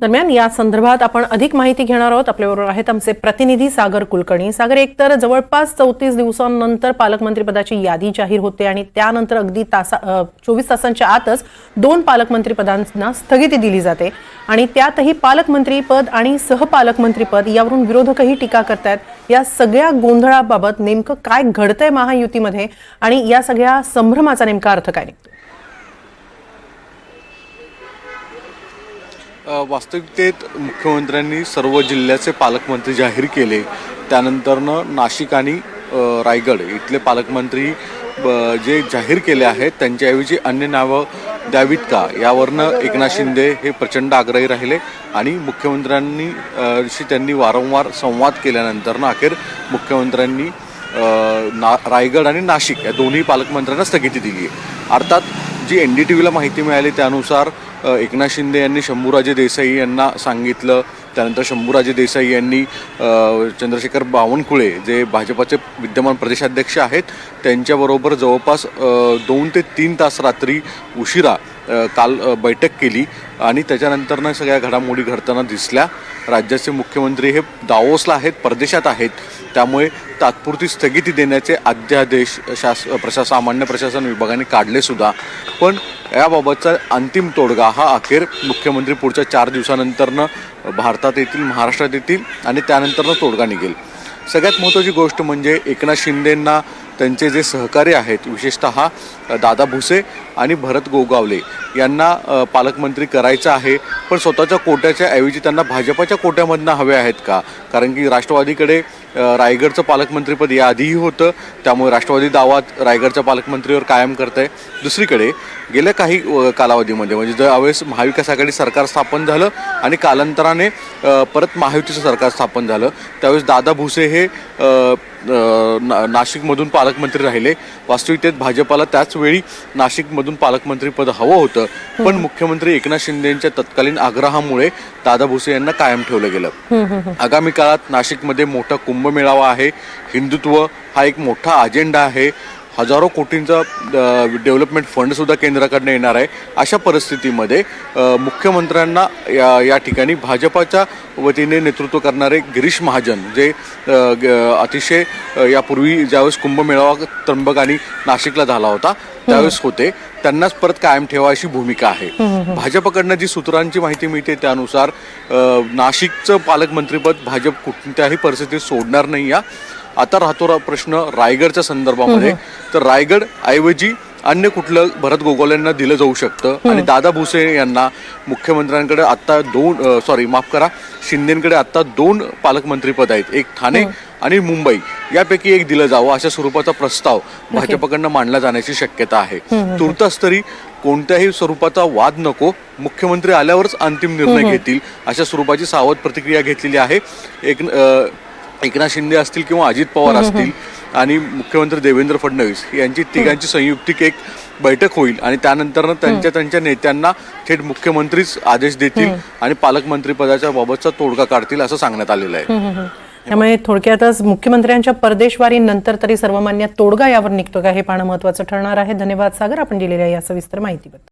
दरम्यान या संदर्भात आपण अधिक माहिती घेणार आहोत. आपल्याबरोबर आहेत आमचे प्रतिनिधी सागर कुलकर्णी. सागर एकतर जवळपास चौतीस दिवसांनंतर पालकमंत्रीपदाची यादी जाहीर होते आणि त्यानंतर अगदी तासा चोवीस तासांच्या आतच दोन पालकमंत्रीपदांना स्थगिती दिली जाते आणि त्यातही पालकमंत्रीपद आणि सहपालकमंत्रीपद यावरून विरोधकही टीका करतायत. या सगळ्या गोंधळाबाबत नेमकं काय घडतंय महायुतीमध्ये आणि या सगळ्या संभ्रमाचा नेमका अर्थ काय? निघतो वास्तविकतेत मुख्यमंत्र्यांनी सर्व जिल्ह्याचे पालकमंत्री जाहीर केले. त्यानंतरनं नाशिक आणि रायगड इथले पालकमंत्री ब- जे जाहीर केले आहेत त्यांच्याऐवजी अन्य नावं द्यावीत का? यावरनं एकनाथ शिंदे हे प्रचंड आग्रही राहिले आणि मुख्यमंत्र्यांनी शी त्यांनी वारंवार संवाद केल्यानंतरनं अखेर मुख्यमंत्र्यांनी ना रायगड आणि नाशिक या दोन्ही पालकमंत्र्यांना स्थगिती दिली आहे अर्थात जी एन डी टी व्हीला माहिती मिळाली त्यानुसार एकनाथ शिंदे यांनी शंभूराजे देसाई यांना सांगितलं. त्यानंतर शंभूराजे देसाई यांनी चंद्रशेखर बावनकुळे जे भाजपाचे विद्यमान प्रदेशाध्यक्ष आहेत त्यांच्याबरोबर जवळपास दोन ते तीन तास रात्री उशिरा काल बैठक केली. आणि त्याच्यानंतरनं सगळ्या घडामोडी घडताना दिसल्या. राज्याचे मुख्यमंत्री हे दावोसला आहेत परदेशात आहेत. त्यामुळे तात्पुरती स्थगिती देण्याचे अध्यादेश शास प्रशा सामान्य प्रशासन विभागाने काढले सुद्धा. पण याबाबतचा अंतिम तोडगा हा अखेर मुख्यमंत्री पुढच्या चार दिवसानंतरनं भारतात येतील महाराष्ट्रात येतील आणि त्यानंतरनं तोडगा निघेल. सगळ्यात महत्त्वाची गोष्ट म्हणजे एकनाथ शिंदेंना त्यांचे जे सहकारी आहेत विशेषतः दादा भुसे आणि भरत गोगावले यांना पालकमंत्री करायचं आहे. पण स्वतःच्या कोट्याच्या ऐवजी त्यांना भाजपाच्या कोट्यामधनं हवे आहेत का? कारण की राष्ट्रवादीकडे रायगडचं पालकमंत्रीपद याआधीही होतं. त्यामुळे राष्ट्रवादी दावात रायगडच्या पालकमंत्रीवर कायम करत आहे दुसरीकडे गेल्या काही कालावधीमध्ये म्हणजे ज्यावेळेस महाविकास आघाडी सरकार स्थापन झालं आणि कालांतराने परत महायुतीचं सरकार स्थापन झालं त्यावेळेस दादा भुसे हे ना- नाशिकमधून पालकमंत्री राहिले. वास्तविकतेत भाजपाला त्याच वेळी नाशिकमधून पालकमंत्रीपद हवं होतं. पण मुख्यमंत्री एकनाथ शिंदेच्या तत्कालीन आग्रहामुळे दादा भुसे यांना कायम ठेवलं गेलं. आगामी काळात नाशिकमध्ये मोठा कुंभमेळावा आहे. हिंदुत्व हा एक मोठा अजेंडा आहे. हजारो कोटींचा डेव्हलपमेंट फंड सुद्धा केंद्राकडनं येणार आहे. अशा परिस्थितीमध्ये मुख्यमंत्र्यांना या या ठिकाणी भाजपाच्या वतीने नेतृत्व करणारे गिरीश महाजन जे अतिशय यापूर्वी ज्यावेळेस कुंभमेळावा त्र्यंबक आणि नाशिकला झाला होता त्यावेळेस होते. त्यांनाच परत कायम ठेवा अशी भूमिका आहे. भाजपकडनं जी सूत्रांची माहिती मिळते त्यानुसार नाशिकचं पालकमंत्रीपद भाजप कोणत्याही परिस्थितीत सोडणार नाही या. आता राहतो प्रश्न रायगडच्या संदर्भामध्ये. तर रायगड ऐवजी अन्य कुठलं भरत गोगोलेंना दिलं जाऊ शकतं. आणि दादा भुसे यांना मुख्यमंत्र्यांकडे आता दोन सॉरी माफ करा. शिंदेकडे आता दोन पालकमंत्रीपद आहेत. एक ठाणे आणि मुंबई. यापैकी एक दिलं जावं अशा स्वरूपाचा प्रस्ताव भाजपकडनं मांडला जाण्याची शक्यता आहे. तुर्तास तरी कोणत्याही स्वरूपाचा वाद नको. मुख्यमंत्री आल्यावरच अंतिम निर्णय घेतील अशा स्वरूपाची सावध प्रतिक्रिया घेतलेली आहे. एक एकनाथ शिंदे असतील किंवा अजित पवार असतील आणि मुख्यमंत्री देवेंद्र फडणवीस यांची तिघांची संयुक्तिक एक बैठक होईल आणि त्यानंतर त्यांच्या त्यांच्या नेत्यांना थेट मुख्यमंत्रीच आदेश देतील आणि पालकमंत्री पदाच्या बाबतचा तोडगा काढतील असं सांगण्यात आलेलं आहे. त्यामुळे थोडक्यातच मुख्यमंत्र्यांच्या परदेशवारीनंतर तरी सर्वमान्य तोडगा यावर निघतो का हे पाहणं महत्वाचं ठरणार आहे. धन्यवाद सागर. आपण दिलेल्या या सविस्तर माहितीबद्दल.